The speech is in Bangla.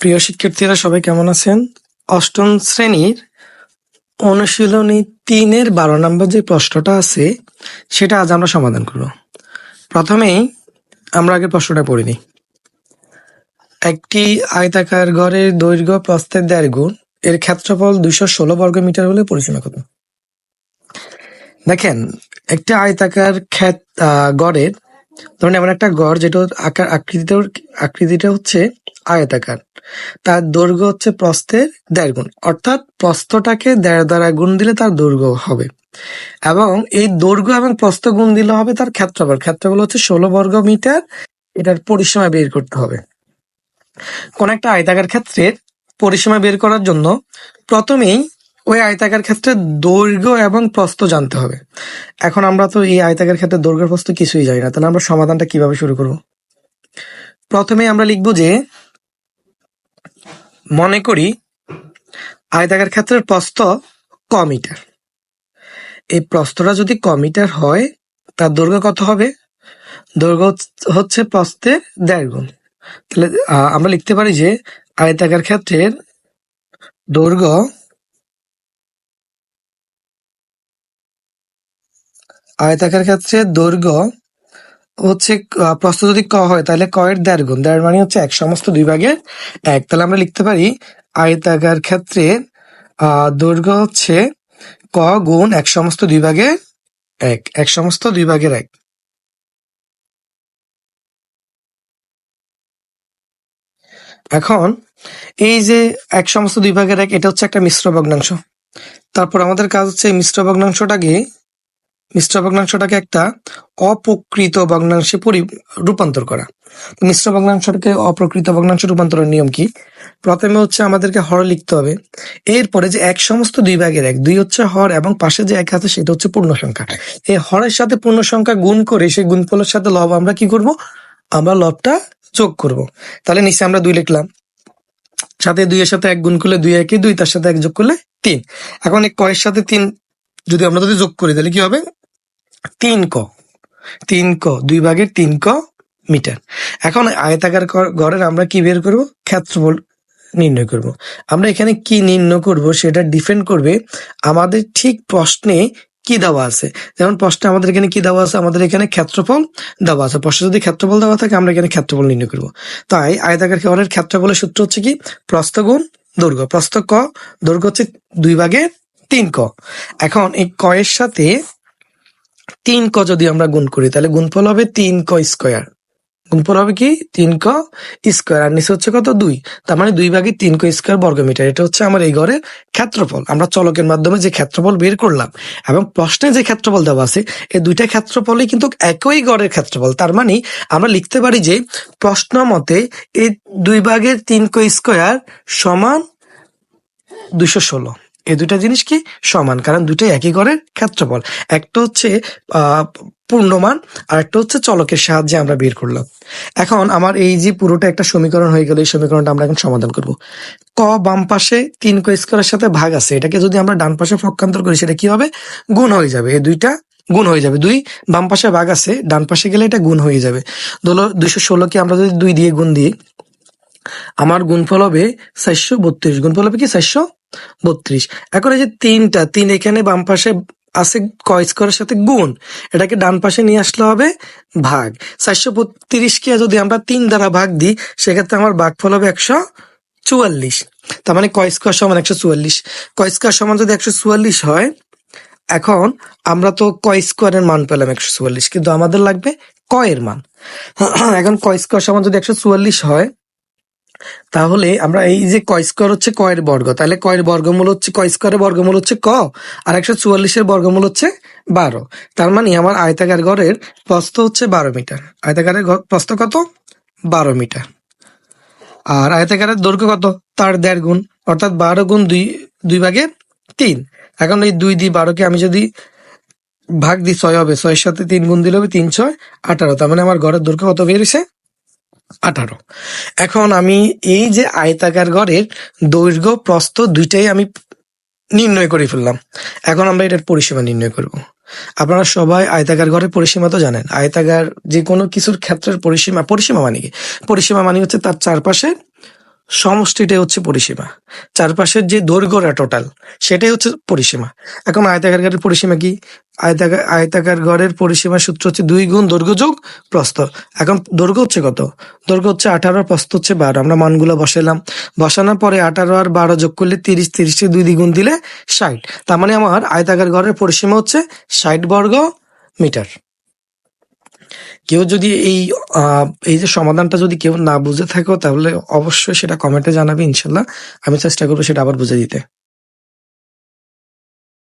প্রিয় শিক্ষার্থীরা, সবাই কেমন আছেন? অষ্টম শ্রেণির অনুশীলনী তিনের বারো নম্বর যে প্রশ্নটা আছে, সেটা আজ আমরা সমাধান করব। প্রথমেই আমরা আগে প্রশ্নটা পড়ে নিই একটি আয়তাকার ঘরের দৈর্ঘ্য প্রস্থের দেড় গুণ, এর ক্ষেত্রফল দুইশো ষোলো বর্গ মিটার হলে পরিসীমা কত? দেখেন, একটা আয়তাকার ক্ষেত গড়ের, ধরুন এমন একটা গড় যেটা আকার আকৃতিটা আকৃতিটা হচ্ছে আয়তাকার। তার দৈর্ঘ্য হচ্ছে প্রস্থের দেড় গুণ। অর্থাৎ প্রস্থটাকে দেড় দ্বারা গুণ দিলে তার দৈর্ঘ্য হবে। এবং এই দৈর্ঘ্য এবং প্রস্থ গুণ দিলে হবে তার ক্ষেত্রফল। ক্ষেত্রফল হচ্ছে ষোলো বর্গ মিটার। এটার পরিসীমা বের করতে হবে। কোন একটা আয়তাকার ক্ষেত্রের পরিসীমা বের করার জন্য প্রথমেই ওই আয়তাকার ক্ষেত্রে দৈর্ঘ্য এবং প্রস্থ জানতে হবে। এখন আমরা তো এই আয়তাকার ক্ষেত্রে দৈর্ঘ্য প্রস্থ কিছুই জানি না। তাহলে আমরা সমাধানটা কীভাবে শুরু করব? প্রথমে আমরা লিখব যে মনে করি আয়তাকার ক্ষেত্রের প্রস্থ ক এই প্রস্থটা যদি ক মিটার হয়, তার দৈর্ঘ্য কত হবে? দৈর্ঘ্য হচ্ছে প্রস্থের দেড় গুণ। তাহলে আমরা লিখতে পারি যে আয়তাকার ক্ষেত্রের দৈর্ঘ্য আয়তাকার ক্ষেত্রে দৈর্ঘ্য হচ্ছে প্রস্থ যদি ক হয়, তাহলে ক এর দেড় গুণ। দেড় মানে হচ্ছে এক, সমস্ত দুই ভাগের এক। তাহলে আমরা লিখতে পারি, আয়তাকার ক্ষেত্রে দৈর্ঘ্য হচ্ছে ক গুণ এক সমস্ত দুই ভাগের এক। এক সমস্ত দুই ভাগের এক। এখন, এই যে এক সমস্ত দুই ভাগের এক, এটা হচ্ছে একটা মিশ্র ভগ্নাংশ। তারপর আমাদের কাজ হচ্ছে এই মিশ্র ভগ্নাংশটাকে মিশ্র ভগ্নাংশটাকে একটা অপ্রকৃত ভগ্নাংশে পরি রূপান্তর করা। মিশ্র ভগ্নাংশটাকে অপ্রকৃত ভগ্নাংশে রূপান্তরের নিয়ম কি? প্রথমে হচ্ছে আমাদেরকে হর লিখতে হবে। এরপরে যে এক সমস্ত দুই ভাগের এক, দুই হচ্ছে হর এবং পাশে যে এক আছে সেটা হচ্ছে পূর্ণ সংখ্যা। এই হরের সাথে পূর্ণ সংখ্যা গুণ করে সেই গুণফলের সাথে লব আমরা কি করব? আমরা লবটা যোগ করব। তাহলে নিচে আমরা দুই লিখলাম। সাথে দুইয়ের সাথে এক গুণ করলে দুই একই দুই, তার সাথে এক যোগ করলে তিন। এখন এই কয়ের সাথে তিন যদি আমরা যদি যোগ করি, তাহলে কি হবে? তিন ক। তিন ক, দুই ভাগের তিন ক মিটার। এখন আয়তাকার ঘরের আমরা কি বের করব? ক্ষেত্রফল নির্ণয় করব। আমরা এখানে কি নির্ণয় করব সেটা ডিপেন্ড করবে আমাদের ঠিক প্রশ্নে কি দেওয়া আছে। যেমন প্রশ্নে আমাদের এখানে কি দেওয়া আছে? আমাদের এখানে ক্ষেত্রফল দেওয়া আছে। প্রশ্নে যদি ক্ষেত্রফল দেওয়া থাকে, আমরা এখানে ক্ষেত্রফল নির্ণয় করব। তাই আয়তাকার ঘরের ক্ষেত্রফলের সূত্র হচ্ছে কি? প্রস্থ গুণ দৈর্ঘ্য। প্রস্থ ক, দৈর্ঘ্য হচ্ছে দুই ভাগে তিন ক। এখন এই ক এর সাথে তিন ক যদি আমরা গুণ করি, তাহলে গুণফল হবে তিন ক স্কোয়ার। গুণফল হবে কি? তিন ক স্কোয়ার। আর নিচে হচ্ছে কত? দুই। তার মানে দুই ভাগে তিন ক স্কোয়ার বর্গমিটার। এটা হচ্ছে আমার এই ঘরের ক্ষেত্রফল। আমরা চলকের মাধ্যমে যে ক্ষেত্রফল বের করলাম এবং প্রশ্নে যে ক্ষেত্রফল দেওয়া আছে, এই দুইটা ক্ষেত্রফলই কিন্তু একই গড়ের ক্ষেত্রফল। তার মানে আমরা লিখতে পারি যে প্রশ্ন মতে এই দুই ভাগের তিন ক স্কোয়ার সমান দুইশো ষোলো। এই দুইটা জিনিস কি সমান? কারণ দুইটাই একই ঘরের ক্ষেত্রফল। একটা হচ্ছে পূর্ণমান, আর একটা হচ্ছে চলকের সাহায্যে আমরা বের করলাম। এখন আমার এই যে পুরোটা একটা সমীকরণ হয়ে গেল, এই সমীকরণটা আমরা এখন সমাধান করব। ক বাম পাশে তিন ক স্কোয়ারের সাথে ভাগ আছে। এটাকে যদি আমরা ডান পাশে পক্ষান্তর করি, সেটা কি হবে? গুণ হয়ে যাবে। এই দুইটা গুণ হয়ে যাবে। দুই বাম পাশে ভাগ আছে, ডান পাশে গেলে এটা গুণ হয়ে যাবে। ধরো দুইশো ষোলোকে আমরা যদি দুই দিয়ে গুণ দিই, আমার গুণফল হবে চারশো বত্রিশ। গুণফল হবে কি? চারশো বত্রিশ। এখন এই যে তিনটা, তিন এখানে বাম পাশে আছে ক স্কোয়ারের সাথে গুণ। এটাকে ডান পাশে নিয়ে আসলে হবে ভাগ। চারশো বত্রিশ কে যদি আমরা তিন দ্বারা ভাগ দিই, সেক্ষেত্রে আমার ভাগফল হবে একশো চুয়াল্লিশ। তার মানে ক স্কোয়ার সমান একশো চুয়াল্লিশ। ক স্কোয়ার সমান যদি একশো চুয়াল্লিশ হয়, এখন আমরা তো ক স্কোয়ারের মান পেলাম একশো চুয়াল্লিশ, কিন্তু আমাদের লাগবে কয়ের মান। এখন ক স্কোয়ার সমান যদি একশো চুয়াল্লিশ হয় তাহলে আমরা এই যে ক স্কোয়ার হচ্ছে ক এর বর্গ, তাহলে ক এর বর্গমূল হচ্ছে, ক স্কোয়ারের বর্গমূল হচ্ছে ক, আর একশো চুয়াল্লিশের বর্গমূল হচ্ছে বারো। তার মানে আমার আয়তাকার ঘরের প্রস্থ হচ্ছে বারো মিটার। আয়তাকারের ঘর- প্রস্থ কত? বারো মিটার। আর আয়তাকারের দৈর্ঘ্য কত? তার দেড় গুণ, অর্থাৎ বারো গুণ দুই দুই ভাগের তিন। এখন এই দুই দিয়ে বারোকে আমি যদি ভাগ দিই, ছয় হবে, ছয়ের সাথে তিন গুণ দিলে হবে তিন, ছয়, আঠারো। তার মানে আমার ঘরের দৈর্ঘ্য কত বেরিয়েছে আঠারো। এখন আমি এই যে আয়তাকার ঘরের দৈর্ঘ্য, প্রস্থ দুইটাই আমি নির্ণয় করে ফেললাম। এখন আমরা এটার পরিসীমা নির্ণয় করব। আপনারা সবাই আয়তাকার ঘরের পরিসীমা তো জানেন। আয়তাকার যে কোনো কিছুর ক্ষেত্রের পরিসীমা পরিসীমা মানে কি? পরিসীমা মানে হচ্ছে তার চারপাশে সমষ্টিটাই হচ্ছে পরিসীমা। চারপাশের যে দৈর্ঘ্যটা টোটাল সেটাই হচ্ছে পরিসীমা। এখন আয়তাকার ঘরের পরিসীমা কি? আয়তাকার আয়তাকার ঘরের পরিসীমার সূত্র হচ্ছে দুই গুণ দৈর্ঘ্য যোগ প্রস্থ। এখন দৈর্ঘ্য হচ্ছে কত? দৈর্ঘ্য হচ্ছে আঠারো আর প্রস্থ হচ্ছে বারো। আমরা মানগুলো বসালাম বসানোর পরে আঠারো আর বারো যোগ করলে তিরিশ, তিরিশকে দুই দ্বিগুণ দিলে ষাট। তার মানে আমার আয়তাকার ঘরের পরিসীমা হচ্ছে ষাট বর্গ মিটার। কেউ যদি এই এই যে সমাধানটা যদি কেউ না বুঝে থাকো তাহলে অবশ্যই সেটা কমেন্টে জানাবে ইনশাল্লাহ। আমি চেষ্টা করব সেটা আবার বুঝে দিতে।